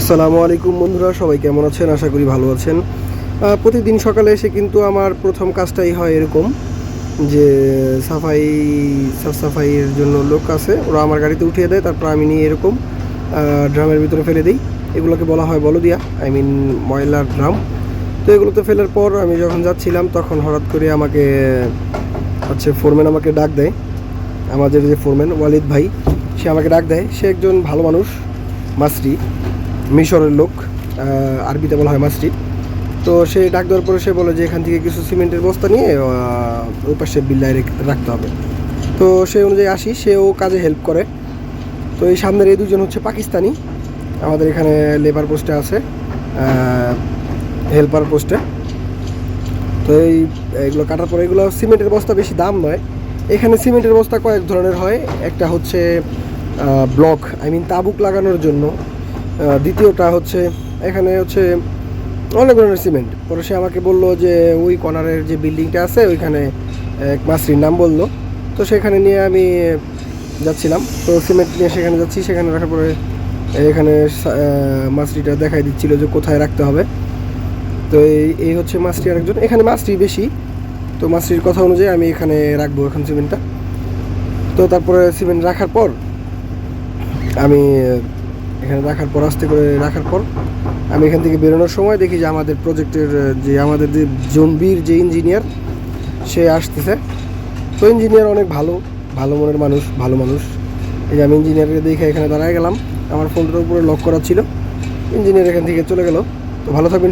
আসসালামু আলাইকুম বন্ধুরা, সবাই কেমন আছেন? আশা করি ভালো আছেন। প্রতিদিন সকালে এসে কিন্তু আমার প্রথম কাজটাই হয় এরকম যে সাফাই সাফ সাফাইয়ের জন্য লোক আছে, ওরা আমার গাড়িতে উঠিয়ে দেয়, তারপর আমি নিয়ে এরকম ড্রামের ভিতরে ফেলে দিই। এগুলোকে বলা হয় বলদিয়া আই মিন ময়লার ড্রাম। তো এগুলোতে ফেলার পর আমি যখন যাচ্ছিলাম, তখন হঠাৎ করে আমাকে, হচ্ছে ফোরম্যান আমাকে ডাক দেয়। আমাদের যে ফোরম্যান ওয়ালিদ ভাই, সে আমাকে ডাক দেয়। সে একজন ভালো মানুষ মাসরি মিশরের লোক আরবিতে বলা হয় মাসরি তো সে ডাক দেওয়ার পরে সে বলে যে এখান থেকে কিছু সিমেন্টের বস্তা নিয়ে ওই পাশে বিল্লায় রাখতে হবে। তো সেই অনুযায়ী আসি, সেও কাজে হেল্প করে। তো এই সামনের এই দুজন হচ্ছে পাকিস্তানি। আমাদের এখানে লেবার পোস্টে আছে হেল্পার পোস্টে তো এই, এগুলো কাটার পরে এগুলো সিমেন্টের বস্তা বেশি দাম নয়। এখানে সিমেন্টের বস্তা কয়েক ধরনের হয়। একটা হচ্ছে ব্লক আই মিন তাবুক লাগানোর জন্য। দ্বিতীয়টা হচ্ছে, এখানে হচ্ছে অনেক ধরনের সিমেন্ট। পরে সে আমাকে বলল যে, ওই কর্নারের যে বিল্ডিংটা আছে, ওইখানে এক মাসরির নাম বলল। তো সেখানে নিয়ে আমি যাচ্ছিলাম। তো সিমেন্ট নিয়ে সেখানে যাচ্ছি, সেখানে রাখার পরে এখানে মাসরিটা দেখাই দিচ্ছিল যে কোথায় রাখতে হবে। তো এই এই হচ্ছে মাছটি আরেকজন। এখানে মাছটি বেশি। তো মাছটির কথা অনুযায়ী আমি এখানে রাখব এখন সিমেন্টটা। তো তারপরে সিমেন্ট রাখার পর আমি এখানে রাখার পর, আস্তে করে রাখার পর আমি এখান থেকে বেরোনোর সময় দেখি যে আমাদের প্রজেক্টের যে আমাদের যে জম্বির যে ইঞ্জিনিয়ার সে আসতেছে। তো ইঞ্জিনিয়ার অনেক ভালো ভালো মনের মানুষ, ভালো মানুষ। এই যে আমি ইঞ্জিনিয়ারকে দেখে এখানে দাঁড়ায় গেলাম। আমার ফোনটার উপরে লক করা ছিল। ইঞ্জিনিয়ার এখান থেকে চলে গেল। তো ভালো থাকবেন।